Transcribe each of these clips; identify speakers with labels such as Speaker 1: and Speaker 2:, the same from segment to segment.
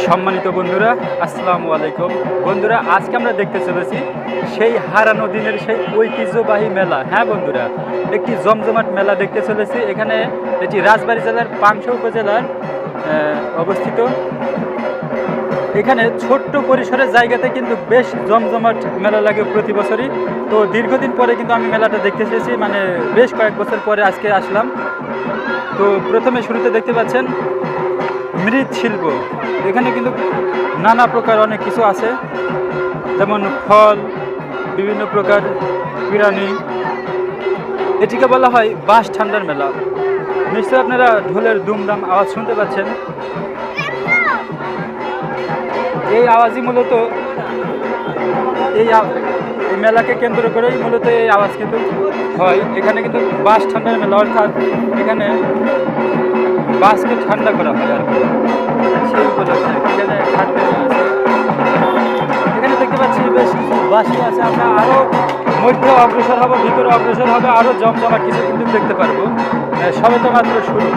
Speaker 1: সম্মানিত বন্ধুরা, আসসালামু আলাইকুম। বন্ধুরা, আজকে আমরা দেখতে চলেছি সেই হারানো দিনের সেই ঐতিহ্যবাহী মেলা। হ্যাঁ বন্ধুরা, একটি জমজমাট মেলা দেখতে চলেছি। এখানে এটি রাজবাড়ী জেলার পাংশা উপজেলার অবস্থিত। এখানে ছোট্ট পরিসরের জায়গাতে কিন্তু বেশ জমজমাট মেলা লাগে প্রতি বছরই। তো দীর্ঘদিন পরে কিন্তু আমি মেলাটা দেখতে চেয়েছি মানে বেশ কয়েক বছর পরে আজকে আসলাম। তো প্রথমে শুরুতে দেখতে পাচ্ছেন মৃৎশিল্প এখানে কিন্তু নানা প্রকার অনেক কিছু আছে। যেমন ফল, বিভিন্ন প্রকার প্রাণী এটিকে বলা হয় বাঁশ ঠান্ডার মেলা। নিশ্চয়ই আপনারা ঢোলের দুমদাম আওয়াজ শুনতে পাচ্ছেন। এই আওয়াজই মূলত এই এই মেলাকে কেন্দ্র করেই মূলত এই আওয়াজ কিন্তু হয়। এখানে কিন্তু বাঁশ ঠান্ডার মেলা অর্থাৎ এখানে বাসকে ঠান্ডা করা হয় আর কি। সেই এখানে দেখতে পাচ্ছি বেশ বাসি আছে। আমরা আরও মধ্যে অগ্রসর হব, ভিতরে অগ্রসর হবে আরও জমজমাট কিছু কিন্তু দেখতে পারব। সবে তো মাত্র শুরু।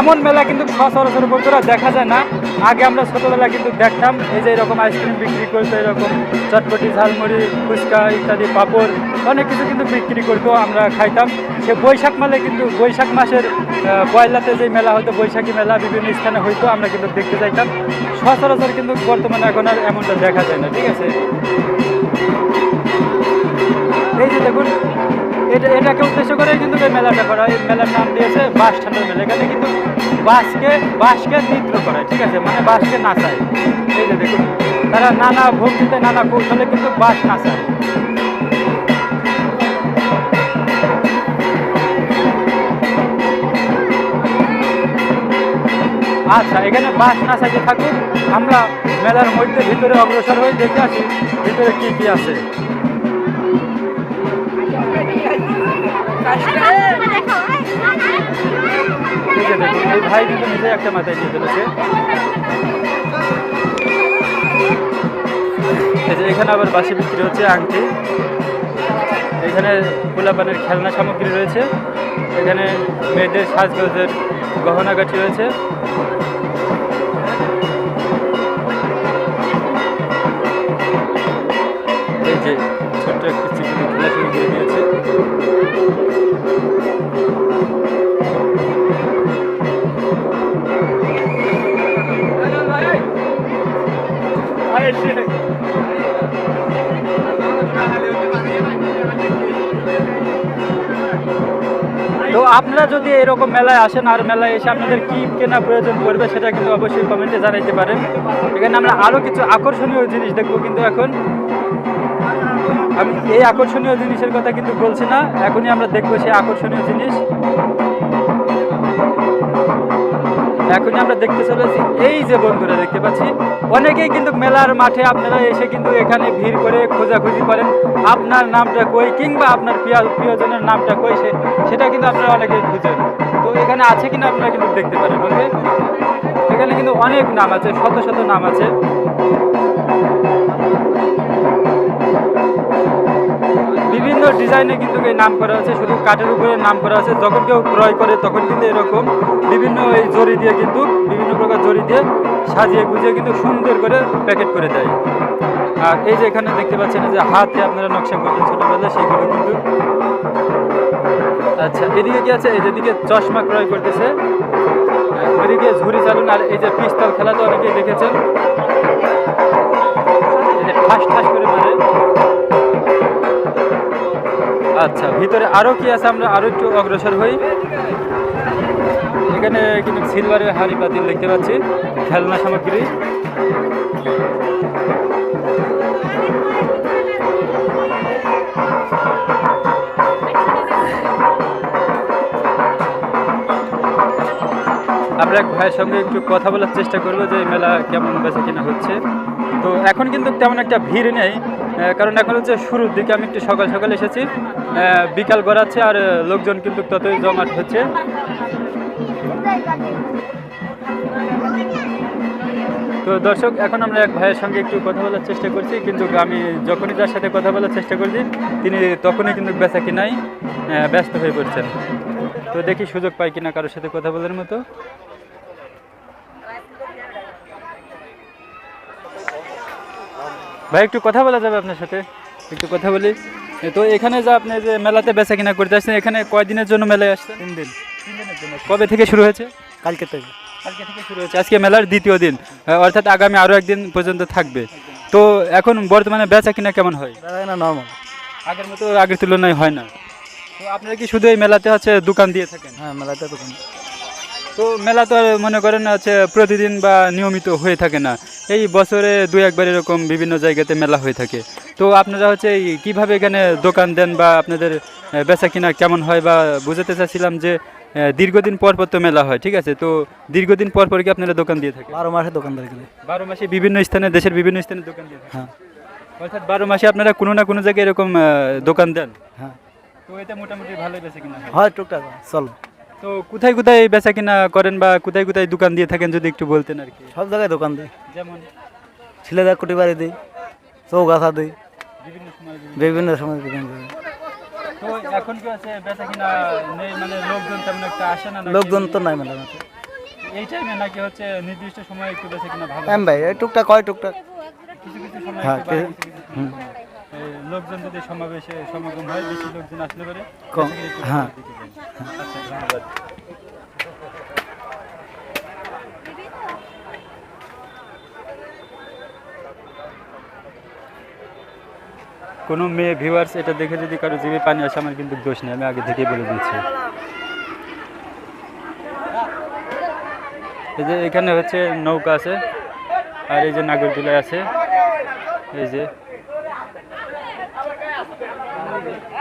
Speaker 1: এমন মেলা কিন্তু সচরাচর বন্ধুরা দেখা যায় না। আগে আমরা ছোটোবেলা কিন্তু দেখতাম, এই যে এরকম আইসক্রিম বিক্রি করতো, এরকম চটপটি, ঝালমুড়ি, ফুচকা ইত্যাদি, পাঁপড়, অনেক কিছু কিন্তু বিক্রি করতো, আমরা খাইতাম। সে বৈশাখ মেলে কিন্তু, বৈশাখ মাসের পয়লাতে যে মেলা হতো, বৈশাখী মেলা বিভিন্ন স্থানে হইতো, আমরা কিন্তু দেখতে যাইতাম। সচরাচর কিন্তু বর্তমানে এখন আর এমনটা দেখা যায় না, ঠিক আছে? এই যে দেখুন এটা, এটাকে উদ্দেশ্য করে কিন্তু এই মেলাটা করা হয়। এই মেলার নাম দিয়েছে বাস ঠান্ডার মেলা। এখানে কিন্তু বাসকে বাসকে নৃত্য করায়, ঠিক আছে? মানে বাসকে নাচায়। এই যে দেখুন, তারা নানা ভঙ্গিতে নানা কৌশলে কিন্তু বাস নাচায়। আচ্ছা এখানে বাস না সাইতে থাকুক আমরা মেলার মধ্যে ভিতরে অগ্রসর হয়ে দেখে আসি, ভিতরে কি কি আছে। এই যে এই ভাই কিন্তু নিজে একটা মাথায় নিয়ে যে এখানে আবার বাসি বিক্রি হচ্ছে আংটি। এখানে গোলাপানের খেলনা সামগ্রী রয়েছে। এখানে মেয়েদের সাজগোজের গহনাগাটি রয়েছে। এই যে ছোট্ট একটি চিত্র খেলা শুরু করে দিয়েছে। তো আপনারা যদি এরকম মেলায় আসেন আর মেলায় এসে আপনাদের কি কেনা প্রয়োজন পড়বে সেটা কিন্তু অবশ্যই কমেন্টে জানাইতে পারেন। এখানে আমরা আরও কিছু আকর্ষণীয় জিনিস দেখব কিন্তু এখন। আমি এই আকর্ষণীয় জিনিসের কথা কিন্তু বলছি না, এখনই আমরা দেখব সেই আকর্ষণীয় জিনিস। এখনই আমরা দেখতে চলেছি। এই যে বন্ধুরা, দেখতে পাচ্ছি, অনেকেই কিন্তু মেলার মাঠে আপনারা এসে কিন্তু এখানে ভিড় করে খোঁজাখুঁজি করেন। আপনার নামটা কই কিংবা আপনার প্রিয় প্রিয়জনের নামটা কই সে সেটা কিন্তু আপনারা অনেকেই খুঁজেন। তো এখানে আছে কিনা আপনারা কিন্তু দেখতে পারেন বলবে এখানে কিন্তু অনেক নাম আছে, শত শত নাম আছে। বিভিন্ন ডিজাইনে কিন্তু এই নাম করা আছে শুধু কাঠের উপরে নাম করা আছে যখন কেউ ক্রয় করে, তখন কিন্তু এরকম বিভিন্ন এই জরি দিয়ে কিন্তু, বিভিন্ন প্রকার জরি দিয়ে সাজিয়ে গুজিয়ে কিন্তু সুন্দর করে প্যাকেট করে দেয়। আর এই যে এখানে দেখতে পাচ্ছেন যে হাতে আপনারা নকশা করতেন ছোটোবেলায় সেগুলো কিন্তু। আচ্ছা এদিকে কি আছে? এই যেদিকে চশমা ক্রয় করতেছে। ওইদিকে ঝুড়ি চালুন, আর এই যে পিস্তল খেলা তো অনেকেই দেখেছেন। ঠাস ঠাস করে আচ্ছা ভিতরে আরও কি আছে? আমরা আরও একটু অগ্রসর হই। এখানে কিন্তু সিলভারের হাড়ি পাতিল দেখতে পাচ্ছি, খেলনা সামগ্রী। আমরা এক ভাইয়ের সঙ্গে একটু কথা বলার চেষ্টা করব যে মেলা কেমন বেচা কিনা হচ্ছে। তো এখন কিন্তু তেমন একটা ভিড় নেই কারণ এখন হচ্ছে শুরুর দিকে আমি একটু সকাল সকাল এসেছি বিকাল গড়াচ্ছে আর লোকজন কিন্তু ততই জমাট হচ্ছে। তো দর্শক, এখন আমরা এক ভাইয়ের সঙ্গে একটু কথা বলার চেষ্টা করছি, কিন্তু আমি যখনই তার সাথে কথা বলার চেষ্টা করছি, তিনি তখনই কিন্তু বেচা কিনাই ব্যস্ত হয়ে পড়ছেন। তো দেখি সুযোগ পাই কিনা কারোর সাথে কথা বলার মতো। ভাই একটু কথা বলা যাবে আপনার সাথে? একটু কথা বলি। তো এখানে যা আপনি যে মেলাতে বেচা কিনা করতে আসছেন এখানে কয়দিনের জন্য মেলায় আসছেন? তিন দিন। তিন দিনের জন্য। কবে থেকে শুরু হয়েছে?
Speaker 2: কালকে থেকে।
Speaker 1: কালকে থেকে শুরু হয়েছে। আজকে মেলার দ্বিতীয় দিন। অর্থাৎ আগামী আরও একদিন পর্যন্ত থাকবে। তো এখন বর্তমানে বেচা কিনা কেমন হয়?
Speaker 2: না নর্মাল
Speaker 1: আগের মতো আগের তুলনায় হয় না। তো আপনারা কি শুধু এই মেলাতে হচ্ছে দোকান দিয়ে থাকেন?
Speaker 2: হ্যাঁ মেলাতে দোকান।
Speaker 1: তো মেলা তো মনে করেন হচ্ছে প্রতিদিন বা নিয়মিত হয়ে থাকে না। এই বছরে দু একবার এরকম বিভিন্ন জায়গাতে মেলা হয়ে থাকে। তো আপনারা হচ্ছে এই কীভাবে এখানে দোকান দেন বা আপনাদের বেচা কিনা কেমন হয় বা বুঝাতে চাচ্ছিলাম যে দীর্ঘদিন পর পর তো মেলা হয় ঠিক আছে? তো দীর্ঘদিন পর পর কি আপনারা দোকান দিয়ে থাকেন?
Speaker 2: বারো মাসে দোকানদার
Speaker 1: বারো মাসে বিভিন্ন স্থানে দেশের বিভিন্ন স্থানে দোকান দিয়ে থাকেন?
Speaker 2: হ্যাঁ।
Speaker 1: অর্থাৎ বারো মাসে আপনারা কোনো না কোনো জায়গায় এরকম দোকান দেন?
Speaker 2: হ্যাঁ।
Speaker 1: তো এটা মোটামুটি ভালোই বেচা কিনা হয়
Speaker 2: টুকটাক চলো।
Speaker 1: তো কোথায় কোথায় বেচা কিনা করেন বা কোথায় কোথায় দোকান দিয়ে থাকেন যদি একটু বলতেন আর কি?
Speaker 2: সব জায়গায় দোকান দিই।
Speaker 1: যেমন?
Speaker 2: ছেলেদের কুটি বাড়ি দিই চৌগাছা দিই
Speaker 1: বিভিন্ন সময় বিভিন্ন-
Speaker 2: সময়
Speaker 1: তো এখন কি আছে বেচা কিনা নেই মানে লোকজন তেমন একটা আসে না নাকি?
Speaker 2: লোকজন তো নাই মেলা
Speaker 1: এই টাইমে নাকি হচ্ছে নির্দিষ্ট সময় একটু বেচা কিনা ভালো?
Speaker 2: এম ভাই এই টুকটাক হয় টুকটাক।
Speaker 1: কিছু কিছু সময়
Speaker 2: হ্যাঁ,
Speaker 1: একটু
Speaker 2: কিছু
Speaker 1: কিছু সময় লোকজন যদি সমাবেশে সমাগম হয় বেশি লোকজন আসলে পারে
Speaker 2: হ্যাঁ।
Speaker 1: আচ্ছা ধন্যবাদ। কোনো মেয়ে ভিউয়ার্স এটা দেখে যদি কারও জিভে পানি আসে আমার কিন্তু দোষ নেই আমি আগে থেকেই বলে দিচ্ছি এই যে এখানে হচ্ছে নৌকা আছে আর এই যে নাগরদোলা আছে এই যে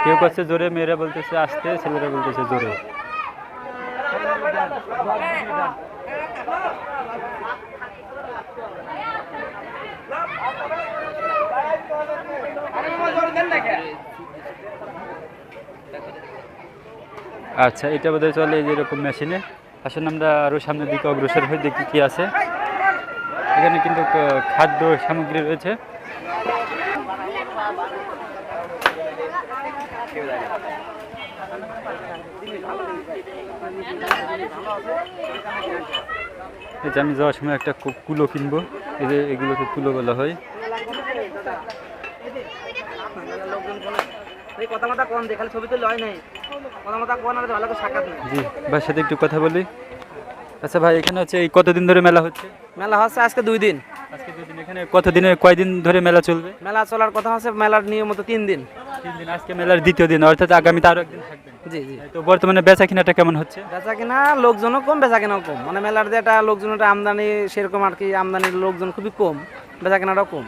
Speaker 1: কেউ করছে জোরে, মেয়েরা বলতেছে আসতে, ছেলেরা বলতেছে জোরে। আচ্ছা এটা বোধহয় চলে এই যে এরকম মেশিনে। আসলে আমরা আরও সামনের দিকে অগ্রসর হয়ে দেখি কি আছে। এখানে কিন্তু খাদ্য সামগ্রী রয়েছে। এই যে আমি যাওয়ার সময় একটা কুলো কিনবো। এই যে এগুলোকে কুলো বলা হয়। জি সাথে একটু কথা বলি। আচ্ছা ভাই এখানে হচ্ছে এই কতদিন ধরে মেলা হচ্ছে?
Speaker 3: মেলা হচ্ছে আজকে দুই দিন।
Speaker 1: আজকে দুদিন এখানে কতদিনে কয়দিন ধরে মেলা চলবে?
Speaker 3: মেলা চলার কথা হচ্ছে মেলার নিয়মিত তিন দিন।
Speaker 1: তিন দিন আজকে মেলার দ্বিতীয় দিন অর্থাৎ আগামীতে আরও একদিন থাকবেন।
Speaker 3: জি জি।
Speaker 1: তো বর্তমানে বেচা কিনাটা কেমন হচ্ছে?
Speaker 3: বেচা কিনা লোকজনও কম বেচা কিনাও কম। মানে মেলার যে একটা লোকজন আমদানি সেরকম আর কি আমদানির লোকজন খুবই কম বেচা কেনাটাও কম।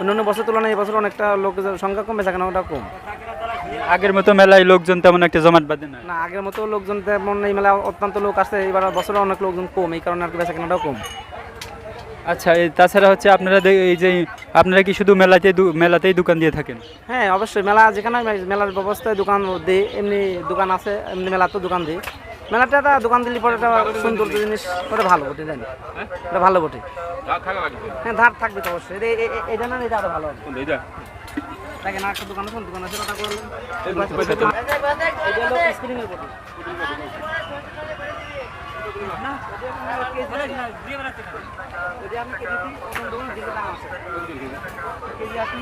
Speaker 3: অন্যান্য বছর তুলনায় এই বছর অনেকটা লোকের সংখ্যা কম বেচা কেনাটা কম।
Speaker 1: আগের মতো মেলায় লোকজন তেমন একটা জমাট বাঁধে না?
Speaker 3: না আগের মতো লোকজন তেমন এই মেলা অত্যন্ত লোক আসছে এবার বছরে অনেক লোকজন কম এই কারণে আর কি বেচা কেনাটাও কম।
Speaker 1: আচ্ছা এই তাছাড়া হচ্ছে আপনারা এই যে আপনারা কি শুধু মেলাতে মেলাতেই দোকান দিয়ে থাকেন
Speaker 3: হ্যাঁ অবশ্যই মেলা যেখানে মেলার ব্যবস্থায় দোকান দিই এমনি দোকান আছে এমনি মেলাতেও দোকান দিই মেলাটা একটা দোকান দিলে পরে একটা সুন্দর জিনিস করে ভালো বটে জানি এটা ভালো বটে হ্যাঁ ধার থাকবে তো অবশ্যই এটা- না এটা আরও ভালো একটা দোকান আছে দোকান আছে হলো যদি আপনি কেজি দিই, তখন দোকানে দিকে দাম আছে। কেজি আপনার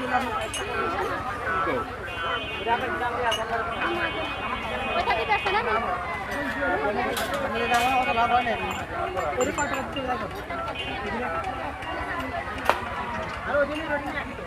Speaker 3: দাম অত লাভ হয় না। ওই লাগবে? আর ওই জন্যই রোটিন একই তো।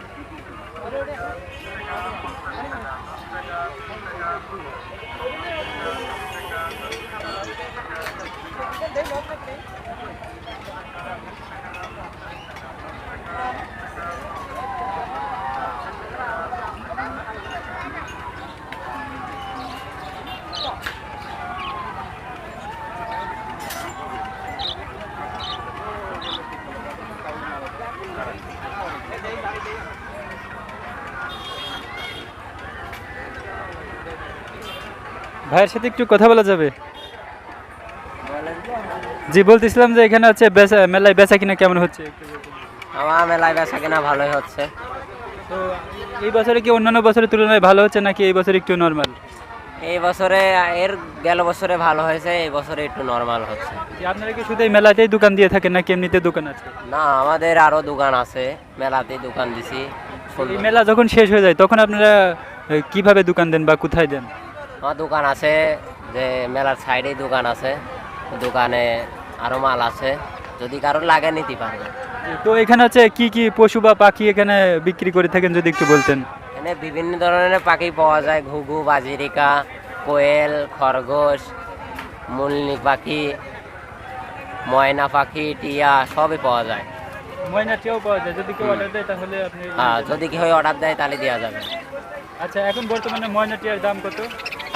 Speaker 1: ভাইয়ের সাথে একটু কথা বলা যাবে জি, বলতেছিলাম যে এখানে হচ্ছে মেলায় বেচা কিনা কেমন হচ্ছে একটু।
Speaker 4: আমার মেলায় বেচা কেনা ভালোই হচ্ছে।
Speaker 1: তো এই বছরে কি অন্যান্য বছরের তুলনায় ভালো হচ্ছে নাকি এই বছর একটু নর্মাল
Speaker 4: এই বছরে এর গেল বছরে ভালো হয়েছে এই বছরে একটু নর্মাল হচ্ছে।
Speaker 1: আপনারা কি শুধু এই মেলাতেই দোকান দিয়ে থাকেন নাকি এমনিতে দোকান আছে?
Speaker 4: না আমাদের আরও দোকান আছে মেলাতেই দোকান দিছি।
Speaker 1: এই মেলা যখন শেষ হয়ে যায় তখন আপনারা কীভাবে দোকান দেন বা কোথায় দেন?
Speaker 4: আমার দোকান আছে যে মেলার সাইডেই দোকান আছে। দোকানে আরও মাল আছে যদি কারোর লাগে নিতে পারবে
Speaker 1: তো এখানে হচ্ছে কি কি পশু বা পাখি এখানে বিক্রি করে থাকেন যদি একটু বলতেন?
Speaker 4: এখানে বিভিন্ন ধরনের পাখি পাওয়া যায় ঘুঘু বাজিরিকা কোয়েল খরগোশ মুলনি পাখি ময়না পাখি টিয়া সবই পাওয়া যায়।
Speaker 1: ময়নাটিও পাওয়া যায়। যদি কেউ অর্ডার দেয় তাহলে আপনি
Speaker 4: হ্যাঁ যদি কেউ অর্ডার দেয় তাহলে দেওয়া যাবে।
Speaker 1: আচ্ছা এখন বর্তমানে ময়নাটিয়ার দাম কত?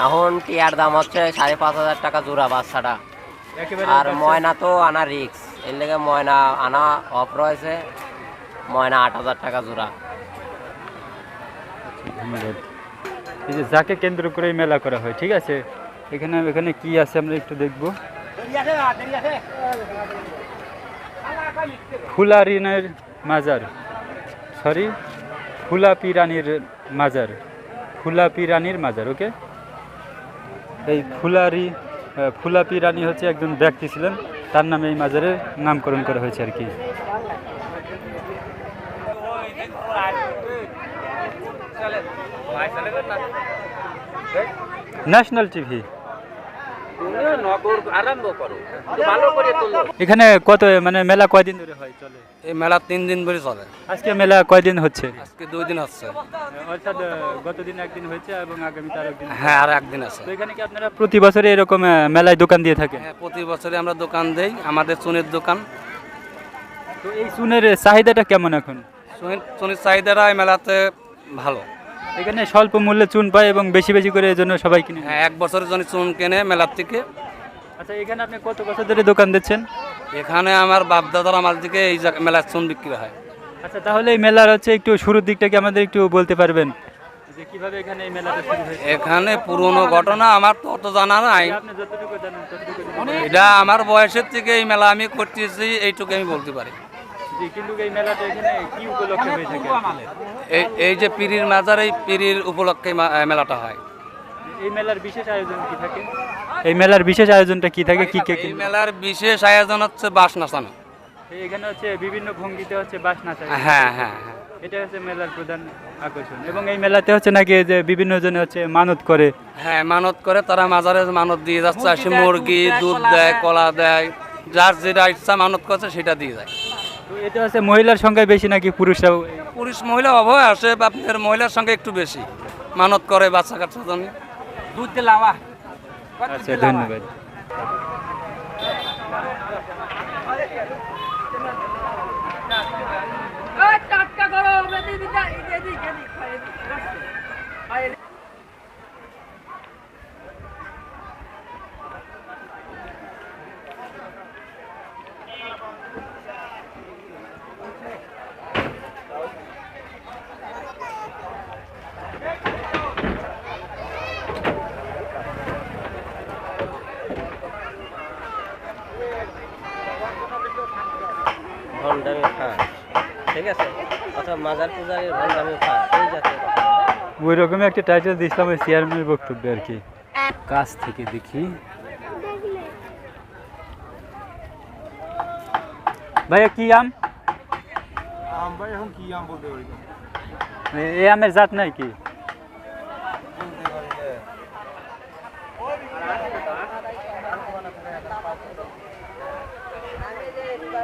Speaker 4: এখন টিয়ার দাম হচ্ছে সাড়ে পাঁচ হাজার টাকা জোড়া বাচ্চাটা। আর ময়না তো আনা রিক্স এর লেগে ময়না আনা অফ রয়েছে ময়না আট হাজার টাকা জোড়া।
Speaker 1: এই যে যাকে কেন্দ্র করে মেলা করা হয়, ঠিক আছে? এখানে এখানে কি আছে আমরা একটু দেখব। ফুলারিনের মাজার। সরি ফুলাপি রানীর মাজার। ফুলাপি রানীর মাজার ওকে এই ফুলারি ফুলাপি রানী হচ্ছে একজন ব্যক্তি ছিলেন। তার নামে এই মাজারের নামকরণ করা হয়েছে আর কি। National TV. এখানে কত মানে মেলা কয়দিন ধরে হয় চলে?
Speaker 2: এই মেলা তিন দিন ধরে চলে।
Speaker 1: আজকে মেলা কয়দিন হচ্ছে?
Speaker 2: আজকে দুই দিন হচ্ছে।
Speaker 1: অর্থাৎ গতদিন একদিন হয়েছে এবং আগামীতে আর একদিন
Speaker 2: হ্যাঁ আর একদিন আছে।
Speaker 1: তো এখানে কি আপনারা প্রতি বছরে এরকম মেলায় দোকান দিয়ে থাকেন?
Speaker 2: হ্যাঁ প্রতি বছরে আমরা দোকান দেই আমাদের চুনের দোকান।
Speaker 1: তো এই চুনের চাহিদাটা কেমন এখন?
Speaker 2: চুনের চুনের চাহিদাটা এই মেলাতে ভালো।
Speaker 1: এখানে স্বল্প মূল্যে চুন পায় এবং বেশি বেশি করে এই জন্য সবাই কিনে
Speaker 2: হ্যাঁ এক বছরের জন্য চুন কেনে মেলার থেকে।
Speaker 1: আচ্ছা এখানে আপনি কত বছর ধরে দোকান দিচ্ছেন?
Speaker 2: এখানে আমার বাপ দাদার আমার দিকে এই মেলার চুন বিক্রি হয়।
Speaker 1: আচ্ছা তাহলে এই মেলার হচ্ছে একটু শুরুর দিকটা কি আমাদের একটু বলতে পারবেন? যে কীভাবে এখানে এই মেলাটা শুরু হয়েছে?
Speaker 2: এখানে পুরনো ঘটনা আমার তো অত জানা নাই।
Speaker 1: আপনি যতটুকু জানেন ততটুকু
Speaker 2: এটা আমার বয়সের থেকে এই মেলা আমি করতেছি এইটুকু আমি বলতে পারি।
Speaker 1: কিন্তু এই মেলাটা এখানে কি উপলক্ষে হয়ে থাকে
Speaker 2: এই এই যে পিরির মাজার এই পিরির উপলক্ষে মেলাটা হয়।
Speaker 1: এই মেলার বিশেষ আয়োজন কি থাকে? এই মেলার বিশেষ আয়োজনটা কি থাকে? কি কে
Speaker 2: এই মেলার বিশেষ আয়োজন হচ্ছে বাস নাচানো।
Speaker 1: এখানে হচ্ছে বিভিন্ন ভঙ্গিতে হচ্ছে বাস নাচা হ্যাঁ
Speaker 2: হ্যাঁ হ্যাঁ।
Speaker 1: এটা হচ্ছে মেলার প্রধান আকর্ষণ। এবং এই মেলাতে হচ্ছে নাকি এই যে বিভিন্ন জনে হচ্ছে মানত করে?
Speaker 2: হ্যাঁ মানত করে তারা মাজারে মানত দিয়ে যাচ্ছে আসে মুরগি দুধ দেয় কলা দেয় যার যেটা ইচ্ছা মানত করছে সেটা দিয়ে যায়।
Speaker 1: এটা আছে মহিলার সংখ্যায় বেশি নাকি পুরুষরাও?
Speaker 2: পুরুষ মহিলা অভয় আসে আপনার মহিলার সংখ্যা একটু বেশি। মানত করে বাচ্চা কাচ্চা জন্য।
Speaker 3: দুধ দিলাওয়া
Speaker 1: আচ্ছা ধন্যবাদ
Speaker 5: টাটকা করো এদিক এদিক এদিক এদিক
Speaker 4: ভণ্ডামি খান ঠিক আছে অথবা মাজার পূজারীর ভণ্ডামি খান এই জাতীয় কথা।
Speaker 1: ওই রকমই একটা টাইটেল দিয়েছিলাম ওই চেয়ারম্যানের বক্তব্যে আর কি। কাছ থেকে দেখি। ভাইয়া কি আম? এ- এই আমের জাত নাই কি?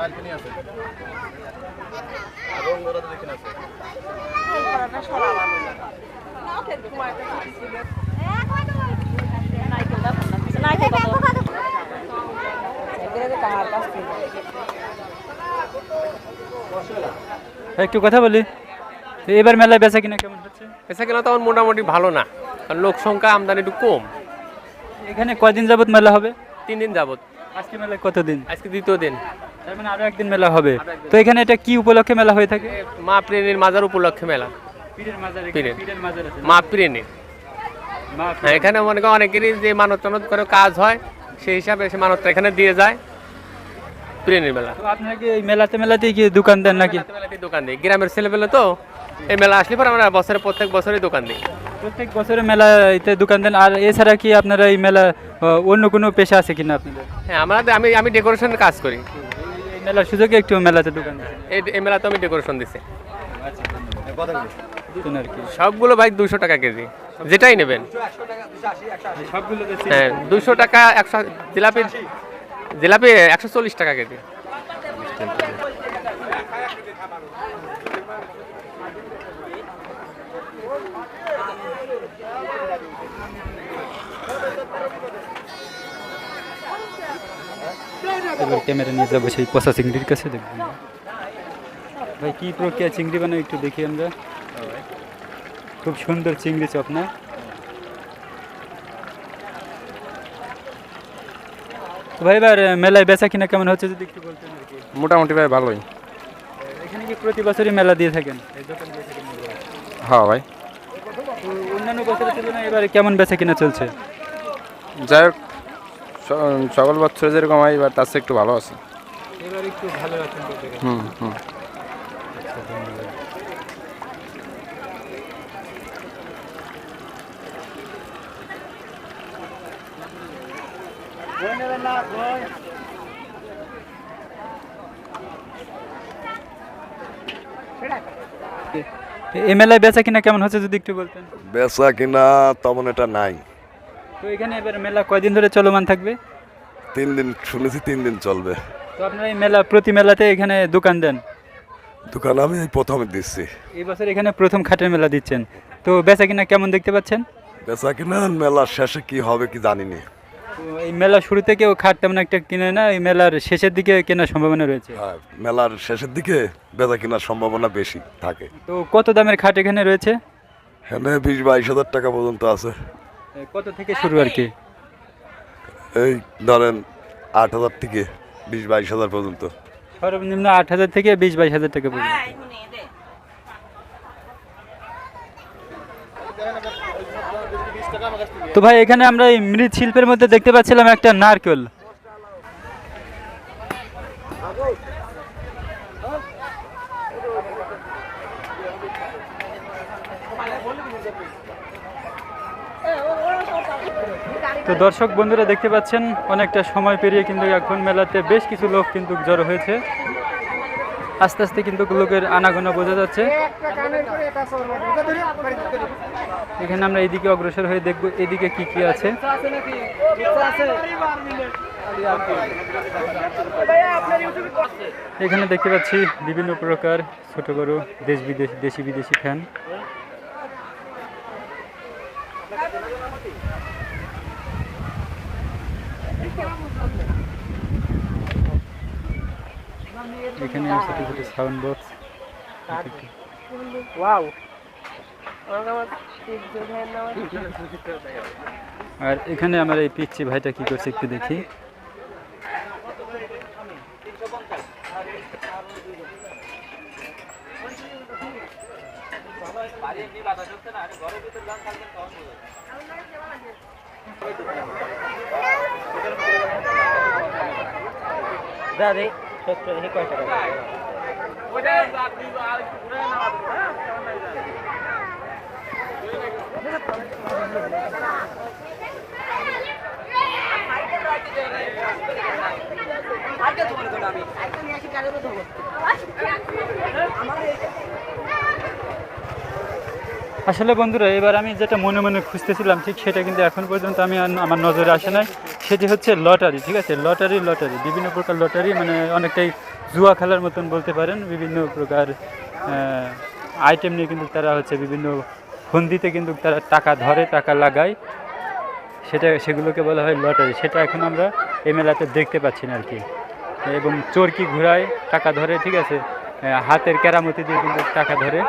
Speaker 5: ওইগুলো একটু
Speaker 1: কথা বলি। এবার মেলায় বেচা কিনা কেমন হচ্ছে?
Speaker 6: পেশা কেনা তেমন মোটামুটি ভালো না। কারণ লোক সংখ্যা আমদানি একটু কম।
Speaker 1: এখানে কয়দিন যাবত মেলা হবে?
Speaker 6: তিন দিন যাবত।
Speaker 1: আজকে মেলায় কতদিন?
Speaker 6: আজকে দ্বিতীয় দিন।
Speaker 1: তার মানে আরও একদিন মেলা হবে। তো এখানে এটা কি উপলক্ষে মেলা হয়ে থাকে?
Speaker 6: মা প্রেণীর মাজার উপলক্ষে মেলা।
Speaker 1: পীরের মাজার
Speaker 6: পীরের।
Speaker 1: পীরের মাজার আছে
Speaker 6: মা প্রেণীর হ্যাঁ এখানে মনে করেন অনেকেরই যে মানত টানত করে কাজ হয় সেই হিসাবে সে মানতটা এখানে দিয়ে যায়। প্রেণীর মেলা।
Speaker 1: তো আপনারা কি এই মেলাতে মেলাতে কি দোকান দেন নাকি?
Speaker 6: মেলাতে দোকান দিই। গ্রামের ছেলেপেলে তো এই মেলা আসলে পরে আমরা বছরে প্রত্যেক বছরই দোকান দিই।
Speaker 1: প্রত্যেক বছরে মেলাতে দোকান দেন আর এছাড়া কি আপনারা এই মেলা অন্য কোনো পেশা আছে কিনা আপনাদের?
Speaker 6: হ্যাঁ আমাদের আমি আমি ডেকোরেশনের কাজ করি।
Speaker 1: মেলার সুযোগে একটু মেলাতে দোকান
Speaker 6: এই এই মেলাতে আমি ডেকোরেশন
Speaker 1: কি।
Speaker 6: সবগুলো ভাই দুশো টাকা কেজি। যেটাই নেবেন। হ্যাঁ দুশো টাকা একশো জিলাপি জিলাপি একশো চল্লিশ টাকা কেজি।
Speaker 1: এবার ক্যামেরা নিয়ে যাব সেই পচা চিংড়ির কাছে দেখব। ভাই কি প্রক্রিয়া? চিংড়ি বানায় একটু দেখি আমরা। খুব সুন্দর চিংড়ি চপ না? ভাই এবার মেলায় বেচা কিনা কেমন হচ্ছে যদি একটু বলতেন আর কি?
Speaker 7: মোটামুটি ভাই ভালোই।
Speaker 1: এখানে কি প্রতি বছরই মেলা দিয়ে থাকেন? এই দোকান দিয়ে থাকেন
Speaker 7: হ্যাঁ ভাই।
Speaker 1: অন্যান্য বছরের তুলনায় এবারে কেমন বেচা কিনা চলছে?
Speaker 7: যাই হোক সকল বছর যেরকম হয় এবার তার চেয়ে একটু ভালো আছে।
Speaker 1: এবার একটু ভালো আছেন
Speaker 7: হুম হুম।
Speaker 1: এই বেচা কিনা কেমন হচ্ছে যদি একটু বলতেন?
Speaker 8: বেচা কিনা তেমন এটা নাই।
Speaker 1: তো এখানে এবার মেলা কয়দিন ধরে চলমান থাকবে?
Speaker 8: তিন দিন শুনেছি তিন দিন চলবে।
Speaker 1: তো আপনারা এই মেলা প্রতি মেলাতে এখানে দোকান দেন?
Speaker 8: দোকান আমি এই প্রথমে দিচ্ছি।
Speaker 1: এই বছর এখানে প্রথম খাটের মেলা দিচ্ছেন। তো বেচা কিনা কেমন দেখতে পাচ্ছেন?
Speaker 8: বেচা কিনা মেলার শেষে কি হবে কি জানি না
Speaker 1: তো এই মেলা শুরুতে কেউ খাট তেমন একটা কিনে না এই মেলার শেষের দিকে কেনার সম্ভাবনা রয়েছে?
Speaker 8: হ্যাঁ মেলার শেষের দিকে বেচা কেনার সম্ভাবনা বেশি থাকে।
Speaker 1: তো কত দামের খাট এখানে রয়েছে?
Speaker 8: এখানে বিশ বাইশ হাজার টাকা পর্যন্ত আছে।
Speaker 1: কত থেকে শুরু আর কি?
Speaker 8: এই ধরেন আট হাজার থেকে বিশ বাইশ হাজার পর্যন্ত।
Speaker 1: সর্বনিম্ন আট হাজার থেকে বিশ বাইশ হাজার টাকা পর্যন্ত। তো ভাই এখানে আমরা এই মৃৎ শিল্পের মধ্যে দেখতে পাচ্ছিলাম একটা নারকেল। তো দর্শক বন্ধুরা দেখতে পাচ্ছেন, অনেকটা সময় পেরিয়ে কিন্তু এখন মেলাতে বেশ কিছু লোক কিন্তু জড়ো হয়েছে। আস্তে আস্তে কিন্তু লোকের আনাগোনা বোঝা যাচ্ছে। এখানে আমরা এদিকে অগ্রসর হয়ে দেখব, এদিকে কি কি আছে। এখানে দেখতে পাচ্ছি বিভিন্ন প্রকার ছোট বড় দেশ বিদেশ, দেশি বিদেশি ফ্যান এখানে আছে ছোট ছোট সাউন্ড বক্স ওয়াও আর এখানে আমার এই পিচ্ছি ভাইটা কি করছে একটু দেখি। বাড়ি ঘরের ভিতরে দাদি সত্তর দেখি কয় টাকা আমি আমার আসলে বন্ধুরা, এবার আমি যেটা মনে মনে খুঁজতেছিলাম, ঠিক সেটা কিন্তু এখন পর্যন্ত আমি আমার নজরে আসে নাই। সেটি হচ্ছে লটারি, ঠিক আছে? লটারি লটারি, বিভিন্ন প্রকার লটারি মানে অনেকটাই জুয়া খেলার মতন বলতে পারেন। বিভিন্ন প্রকার আইটেম নিয়ে কিন্তু তারা হচ্ছে বিভিন্ন ফন্দিতে কিন্তু তারা টাকা ধরে, টাকা লাগায়। সেটা, সেগুলোকে বলা হয় লটারি। সেটা এখন আমরা এই মেলাতে দেখতে পাচ্ছি না আর কি এবং চোরকি ঘোরায়, টাকা ধরে, ঠিক আছে? হাতের কেরামতি দিয়ে কিন্তু টাকা ধরে।